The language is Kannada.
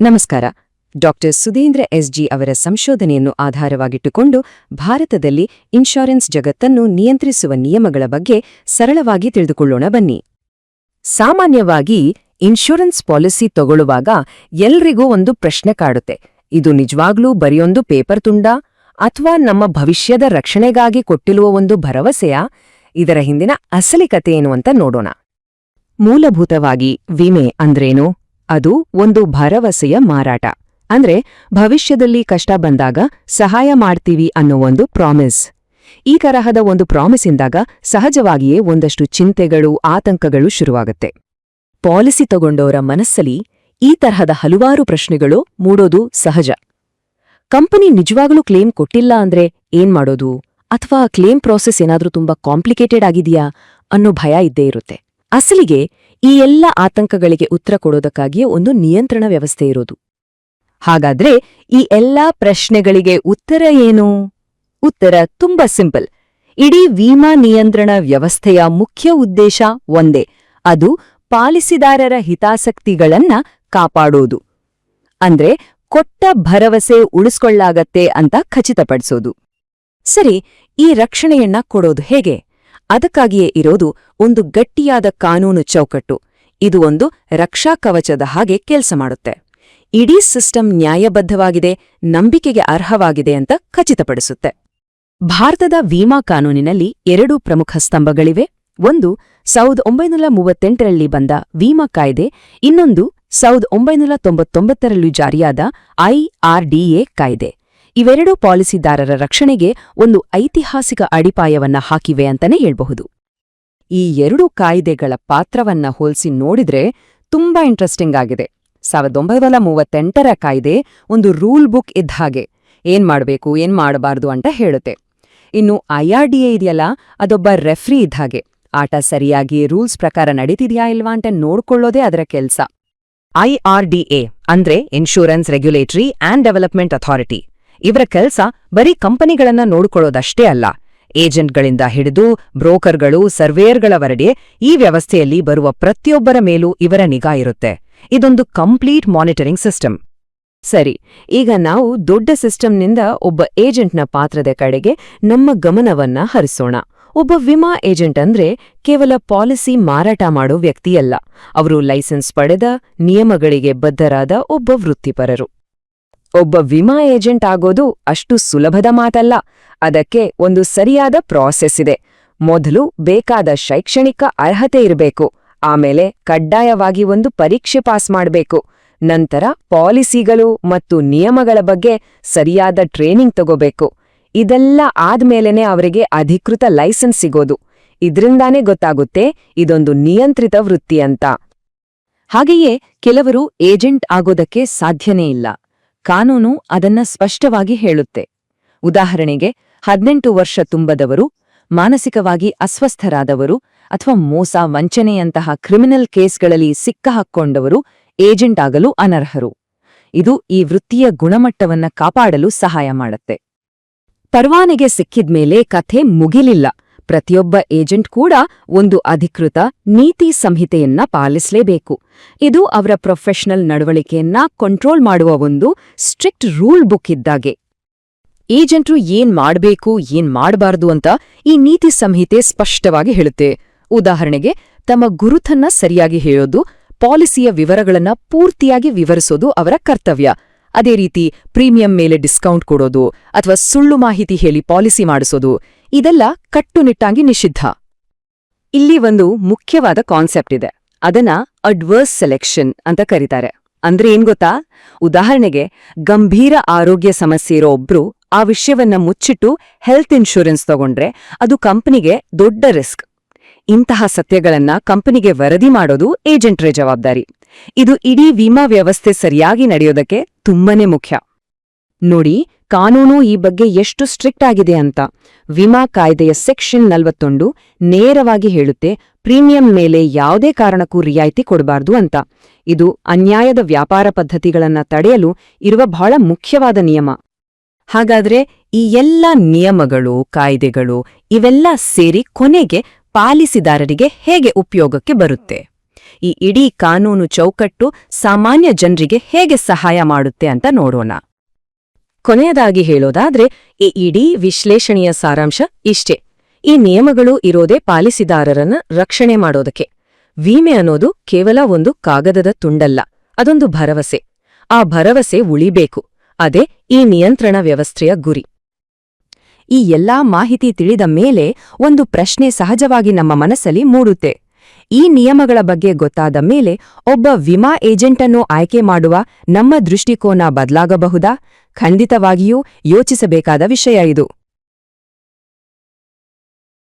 ನಮಸ್ಕಾರ. ಡಾಕ್ಟರ್ ಸುಧೀಂದ್ರ ಎಸ್ಜಿ ಅವರ ಸಂಶೋಧನೆಯನ್ನು ಆಧಾರವಾಗಿಟ್ಟುಕೊಂಡು ಭಾರತದಲ್ಲಿ ಇನ್ಶೂರೆನ್ಸ್ ಜಗತ್ತನ್ನು ನಿಯಂತ್ರಿಸುವ ನಿಯಮಗಳ ಬಗ್ಗೆ ಸರಳವಾಗಿ ತಿಳಿದುಕೊಳ್ಳೋಣ ಬನ್ನಿ. ಸಾಮಾನ್ಯವಾಗಿ ಇನ್ಶೂರೆನ್ಸ್ ಪಾಲಿಸಿ ತಗೊಳ್ಳುವಾಗ ಎಲ್ರಿಗೂ ಒಂದು ಪ್ರಶ್ನೆ ಕಾಡುತ್ತೆ. ಇದು ನಿಜವಾಗ್ಲೂ ಬರೆಯೊಂದು ಪೇಪರ್ ತುಂಡಾ? ಅಥವಾ ನಮ್ಮ ಭವಿಷ್ಯದ ರಕ್ಷಣೆಗಾಗಿ ಕೊಟ್ಟಿರುವ ಒಂದು ಭರವಸೆಯ? ಇದರ ಹಿಂದಿನ ಅಸಲಿ ಕಥೆ ಏನು ಅಂತ ನೋಡೋಣ. ಮೂಲಭೂತವಾಗಿ ವಿಮೆ ಅಂದ್ರೇನು? ಅದು ಒಂದು ಭರವಸೆಯ ಮಾರಾಟ. ಅಂದ್ರೆ ಭವಿಷ್ಯದಲ್ಲಿ ಕಷ್ಟ ಬಂದಾಗ ಸಹಾಯ ಮಾಡ್ತೀವಿ ಅನ್ನೋ ಒಂದು ಪ್ರಾಮಿಸ್. ಈ ತರಹದ ಒಂದು ಪ್ರಾಮಿಸಿಂದಾಗ ಸಹಜವಾಗಿಯೇ ಒಂದಷ್ಟು ಚಿಂತೆಗಳು, ಆತಂಕಗಳು ಶುರುವಾಗುತ್ತೆ. ಪಾಲಿಸಿ ತಗೊಂಡವರ ಮನಸ್ಸಲ್ಲಿ ಈ ತರಹದ ಹಲವಾರು ಪ್ರಶ್ನೆಗಳು ಮೂಡೋದು ಸಹಜ. ಕಂಪನಿ ನಿಜವಾಗ್ಲೂ ಕ್ಲೇಮ್ ಕೊಟ್ಟಿಲ್ಲ ಅಂದ್ರೆ ಏನ್ ಮಾಡೋದು? ಅಥವಾ ಕ್ಲೇಮ್ ಪ್ರಾಸೆಸ್ ಏನಾದ್ರೂ ತುಂಬಾ ಕಾಂಪ್ಲಿಕೇಟೆಡ್ ಆಗಿದೆಯಾ ಅನ್ನೋ ಭಯ ಇದ್ದೇ ಇರುತ್ತೆ. ಅಸಲಿಗೆ ಈ ಎಲ್ಲ ಆತಂಕಗಳಿಗೆ ಉತ್ತರ ಕೊಡೋದಕ್ಕಾಗಿಯೇ ಒಂದು ನಿಯಂತ್ರಣ ವ್ಯವಸ್ಥೆ ಇರೋದು. ಹಾಗಾದ್ರೆ ಈ ಎಲ್ಲಾ ಪ್ರಶ್ನೆಗಳಿಗೆ ಉತ್ತರ ಏನು? ಉತ್ತರ ತುಂಬಾ ಸಿಂಪಲ್. ಇಡೀ ವಿಮಾ ನಿಯಂತ್ರಣ ವ್ಯವಸ್ಥೆಯ ಮುಖ್ಯ ಉದ್ದೇಶ ಒಂದೇ. ಅದು ಪಾಲಿಸಿದಾರರ ಹಿತಾಸಕ್ತಿಗಳನ್ನ ಕಾಪಾಡೋದು. ಅಂದ್ರೆ ಕೊಟ್ಟ ಭರವಸೆ ಉಳಿಸ್ಕೊಳ್ಳಾಗತ್ತೆ ಅಂತ ಖಚಿತಪಡಿಸೋದು. ಸರಿ, ಈ ರಕ್ಷಣೆಯನ್ನ ಕೊಡೋದು ಹೇಗೆ? ಅದಕ್ಕಾಗಿಯೇ ಇರೋದು ಒಂದು ಗಟ್ಟಿಯಾದ ಕಾನೂನು ಚೌಕಟ್ಟು. ಇದು ಒಂದು ರಕ್ಷಾ ಕವಚದ ಹಾಗೆ ಕೆಲಸ ಮಾಡುತ್ತೆ. ಇಡೀ ಸಿಸ್ಟಮ್ ನ್ಯಾಯಬದ್ಧವಾಗಿದೆ, ನಂಬಿಕೆಗೆ ಅರ್ಹವಾಗಿದೆ ಅಂತ ಖಚಿತಪಡಿಸುತ್ತೆ. ಭಾರತದ ವಿಮಾ ಕಾನೂನಿನಲ್ಲಿ ಎರಡು ಪ್ರಮುಖ ಸ್ತಂಭಗಳಿವೆ. ಒಂದು ಸಾವಿರದ ಒಂಬೈನೂರ ಮೂವತ್ತೆಂಟರಲ್ಲಿ ಬಂದ ವಿಮಾ ಕಾಯ್ದೆ, ಇನ್ನೊಂದು ಸಾವಿರದ ಒಂಬೈನೂರ ತೊಂಬತ್ತೊಂಬತ್ತರಲ್ಲಿ ಜಾರಿಯಾದ ಐಆರ್ಡಿಎ ಕಾಯ್ದೆ. ಇವೆರಡೂ ಪಾಲಿಸಿದಾರರ ರಕ್ಷಣೆಗೆ ಒಂದು ಐತಿಹಾಸಿಕ ಅಡಿಪಾಯವನ್ನ ಹಾಕಿವೆ ಅಂತಾನೆ ಹೇಳ್ಬಹುದು. ಈ ಎರಡು ಕಾಯ್ದೆಗಳ ಪಾತ್ರವನ್ನ ಹೋಲಿಸಿ ನೋಡಿದ್ರೆ ತುಂಬಾ ಇಂಟ್ರೆಸ್ಟಿಂಗ್ ಆಗಿದೆ. ಸಾವಿರದ ಒಂಬೈನೂರ ಮೂವತ್ತೆಂಟರ ಕಾಯ್ದೆ ಒಂದು ರೂಲ್ ಬುಕ್ ಇದ್ದ ಹಾಗೆ. ಏನ್ ಮಾಡಬೇಕು, ಏನ್ ಮಾಡಬಾರದು ಅಂತ ಹೇಳುತ್ತೆ. ಇನ್ನು ಐಆರ್ಡಿಎ ಇದೆಯಲ್ಲ, ಅದೊಬ್ಬ ರೆಫ್ರಿ ಇದ್ದ ಹಾಗೆ. ಆಟ ಸರಿಯಾಗಿ ರೂಲ್ಸ್ ಪ್ರಕಾರ ನಡೀತಿದೆಯಾ ಇಲ್ವಾ ಅಂತ ನೋಡ್ಕೊಳ್ಳೋದೇ ಅದರ ಕೆಲ್ಸ. ಐಆರ್ಡಿಎ ಅಂದ್ರೆ insurance regulatory and development authority. ಇವರ ಕೆಲ್ಸ ಬರೀ ಕಂಪನಿಗಳನ್ನ ನೋಡಿಕೊಳ್ಳೋದಷ್ಟೇ ಅಲ್ಲ. ಏಜೆಂಟ್ಗಳಿಂದ ಹಿಡಿದು ಬ್ರೋಕರ್ಗಳು ಸರ್ವೇಯರ್ಗಳವರೆಗೆ ಈ ವ್ಯವಸ್ಥೆಯಲ್ಲಿ ಬರುವ ಪ್ರತಿಯೊಬ್ಬರ ಮೇಲೂ ಇವರ ನಿಗಾ ಇರುತ್ತೆ. ಇದೊಂದು ಕಂಪ್ಲೀಟ್ ಮಾನಿಟರಿಂಗ್ ಸಿಸ್ಟಮ್. ಸರಿ, ಈಗ ನಾವು ದೊಡ್ಡ ಸಿಸ್ಟಮ್ನಿಂದ ಒಬ್ಬ ಏಜೆಂಟ್ನ ಪಾತ್ರದ ಕಡೆಗೆ ನಮ್ಮ ಗಮನವನ್ನ ಹರಿಸೋಣ. ಒಬ್ಬ ವಿಮಾ ಏಜೆಂಟ್ ಅಂದ್ರೆ ಕೇವಲ ಪಾಲಿಸಿ ಮಾರಾಟ ಮಾಡೋ ವ್ಯಕ್ತಿಯಲ್ಲ. ಅವರು ಲೈಸೆನ್ಸ್ ಪಡೆದ, ನಿಯಮಗಳಿಗೆ ಬದ್ಧರಾದ ಒಬ್ಬ ವೃತ್ತಿಪರರು. ಒಬ್ಬ ವಿಮಾ ಏಜೆಂಟ್ ಆಗೋದು ಅಷ್ಟು ಸುಲಭದ ಮಾತಲ್ಲ. ಅದಕ್ಕೆ ಒಂದು ಸರಿಯಾದ ಪ್ರಾಸೆಸ್ ಇದೆ. ಮೊದಲು ಬೇಕಾದ ಶೈಕ್ಷಣಿಕ ಅರ್ಹತೆ ಇರಬೇಕು. ಆಮೇಲೆ ಕಡ್ಡಾಯವಾಗಿ ಒಂದು ಪರೀಕ್ಷೆ ಪಾಸ್ ಮಾಡಬೇಕು. ನಂತರ ಪಾಲಿಸಿಗಳು ಮತ್ತು ನಿಯಮಗಳ ಬಗ್ಗೆ ಸರಿಯಾದ ಟ್ರೈನಿಂಗ್ ತಗೋಬೇಕು. ಇದೆಲ್ಲ ಆದ್ಮೇಲೆನೆ ಅವರಿಗೆ ಅಧಿಕೃತ ಲೈಸೆನ್ಸ್ ಸಿಗೋದು. ಇದ್ರಿಂದಾನೇ ಗೊತ್ತಾಗುತ್ತೆ ಇದೊಂದು ನಿಯಂತ್ರಿತ ವೃತ್ತಿ ಅಂತ. ಹಾಗೆಯೇ ಕೆಲವರು ಏಜೆಂಟ್ ಆಗೋದಕ್ಕೆ ಸಾಧ್ಯನೇ ಇಲ್ಲ. ಕಾನೂನು ಅದನ್ನ ಸ್ಪಷ್ಟವಾಗಿ ಹೇಳುತ್ತೆ. ಉದಾಹರಣೆಗೆ, ಹದಿನೆಂಟು ವರ್ಷ ತುಂಬದವರು, ಮಾನಸಿಕವಾಗಿ ಅಸ್ವಸ್ಥರಾದವರು ಅಥವಾ ಮೋಸ ವಂಚನೆಯಂತಹ ಕ್ರಿಮಿನಲ್ ಕೇಸ್ಗಳಲ್ಲಿ ಸಿಕ್ಕಹಾಕ್ಕೊಂಡವರು ಏಜೆಂಟ್ ಆಗಲು ಅನರ್ಹರು. ಇದು ಈ ವೃತ್ತಿಯ ಗುಣಮಟ್ಟವನ್ನ ಕಾಪಾಡಲು ಸಹಾಯ ಮಾಡುತ್ತೆ. ಪರವಾನಿಗೆ ಸಿಕ್ಕಿದ್ಮೇಲೆ ಕಥೆ ಮುಗಿಲಿಲ್ಲ. ಪ್ರತಿಯೊಬ್ಬ ಏಜೆಂಟ್ ಕೂಡ ಒಂದು ಅಧಿಕೃತ ನೀತಿ ಸಂಹಿತೆಯನ್ನ ಪಾಲಿಸಲೇಬೇಕು. ಇದು ಅವರ ಪ್ರೊಫೆಷನಲ್ ನಡವಳಿಕೆಯನ್ನ ಕಂಟ್ರೋಲ್ ಮಾಡುವ ಒಂದು ಸ್ಟ್ರಿಕ್ಟ್ ರೂಲ್ ಬುಕ್ ಇದ್ದಾಗೆ. ಏಜೆಂಟ್ರು ಏನ್ ಮಾಡ್ಬೇಕು, ಏನ್ ಮಾಡಬಾರದು ಅಂತ ಈ ನೀತಿ ಸಂಹಿತೆ ಸ್ಪಷ್ಟವಾಗಿ ಹೇಳುತ್ತೆ. ಉದಾಹರಣೆಗೆ, ತಮ್ಮ ಗುರುತನ್ನ ಸರಿಯಾಗಿ ಹೇಳೋದು, ಪಾಲಿಸಿಯ ವಿವರಗಳನ್ನ ಪೂರ್ತಿಯಾಗಿ ವಿವರಿಸೋದು ಅವರ ಕರ್ತವ್ಯ. ಅದೇ ರೀತಿ ಪ್ರೀಮಿಯಂ ಮೇಲೆ ಡಿಸ್ಕೌಂಟ್ ಕೊಡೋದು ಅಥವಾ ಸುಳ್ಳು ಮಾಹಿತಿ ಹೇಳಿ ಪಾಲಿಸಿ ಮಾಡಿಸೋದು, ಇದೆಲ್ಲ ಕಟ್ಟುನಿಟ್ಟಾಗಿ ನಿಷಿದ್ಧ. ಇಲ್ಲಿ ಒಂದು ಮುಖ್ಯವಾದ ಕಾನ್ಸೆಪ್ಟ್ ಇದೆ. ಅದನ್ನ ಅಡ್ವರ್ಸ್ ಸೆಲೆಕ್ಷನ್ ಅಂತ ಕರೀತಾರೆ. ಅಂದ್ರೆ ಏನ್ ಗೊತ್ತಾ? ಉದಾಹರಣೆಗೆ, ಗಂಭೀರ ಆರೋಗ್ಯ ಸಮಸ್ಯೆ ಇರೋ ಒಬ್ರು ಆ ವಿಷಯವನ್ನ ಮುಚ್ಚಿಟ್ಟು ಹೆಲ್ತ್ ಇನ್ಶೂರೆನ್ಸ್ ತಗೊಂಡ್ರೆ ಅದು ಕಂಪನಿಗೆ ದೊಡ್ಡ ರಿಸ್ಕ್ ಇಂತಹ ಸತ್ಯಗಳನ್ನ ಕಂಪನಿಗೆ ವರದಿ ಮಾಡೋದು ಏಜೆಂಟ್ರೇ ಜವಾಬ್ದಾರಿ. ಇದು ಇಡೀ ವಿಮಾ ವ್ಯವಸ್ಥೆ ಸರಿಯಾಗಿ ನಡೆಯೋದಕ್ಕೆ ತುಂಬನೇ ಮುಖ್ಯ. ನೋಡಿ, ಕಾನೂನು ಈ ಬಗ್ಗೆ ಎಷ್ಟು ಸ್ಟ್ರಿಕ್ಟ್ ಆಗಿದೆ ಅಂತ. ವಿಮಾ ಕಾಯ್ದೆಯ ಸೆಕ್ಷನ್ ನಲವತ್ತೊಂದು ನೇರವಾಗಿ ಹೇಳುತ್ತೆ, ಪ್ರೀಮಿಯಂ ಮೇಲೆ ಯಾವುದೇ ಕಾರಣಕ್ಕೂ ರಿಯಾಯಿತಿ ಕೊಡಬಾರ್ದು ಅಂತ. ಇದು ಅನ್ಯಾಯದ ವ್ಯಾಪಾರ ಪದ್ಧತಿಗಳನ್ನ ತಡೆಯಲು ಇರುವ ಬಹಳ ಮುಖ್ಯವಾದ ನಿಯಮ. ಹಾಗಾದ್ರೆ ಈ ಎಲ್ಲ ನಿಯಮಗಳು, ಕಾಯ್ದೆಗಳು ಇವೆಲ್ಲ ಸೇರಿ ಕೊನೆಗೆ ಪಾಲಿಸಿದಾರರಿಗೆ ಹೇಗೆ ಉಪಯೋಗಕ್ಕೆ ಬರುತ್ತೆ? ಈ ಇಡೀ ಕಾನೂನು ಚೌಕಟ್ಟು ಸಾಮಾನ್ಯ ಜನರಿಗೆ ಹೇಗೆ ಸಹಾಯ ಮಾಡುತ್ತೆ ಅಂತ ನೋಡೋಣ. ಕೊನೆಯದಾಗಿ ಹೇಳೋದಾದ್ರೆ, ಈ ಇಡೀ ವಿಶ್ಲೇಷಣೆಯ ಸಾರಾಂಶ ಇಷ್ಟೇ. ಈ ನಿಯಮಗಳು ಇರೋದೇ ಪಾಲಿಸಿದಾರರನ್ನ ರಕ್ಷಣೆ ಮಾಡೋದಕ್ಕೆ. ವಿಮೆ ಅನ್ನೋದು ಕೇವಲ ಒಂದು ಕಾಗದದ ತುಂಡಲ್ಲ, ಅದೊಂದು ಭರವಸೆ. ಆ ಭರವಸೆ ಉಳಿಬೇಕು. ಅದೇ ಈ ನಿಯಂತ್ರಣ ವ್ಯವಸ್ಥೆಯ ಗುರಿ. ಈ ಎಲ್ಲಾ ಮಾಹಿತಿ ತಿಳಿದ ಮೇಲೆ ಒಂದು ಪ್ರಶ್ನೆ ಸಹಜವಾಗಿ ನಮ್ಮ ಮನಸ್ಸಲ್ಲಿ ಮೂಡುತ್ತೆ. ಈ ನಿಯಮಗಳ ಬಗ್ಗೆ ಗೊತ್ತಾದ ಮೇಲೆ ಒಬ್ಬ ವಿಮಾ ಏಜೆಂಟನ್ನು ಆಯ್ಕೆ ಮಾಡುವ ನಮ್ಮ ದೃಷ್ಟಿಕೋನ ಬದಲಾಗಬಹುದಾ? ಖಂಡಿತವಾಗಿಯೂ ಯೋಚಿಸಬೇಕಾದ ವಿಷಯ ಇದು.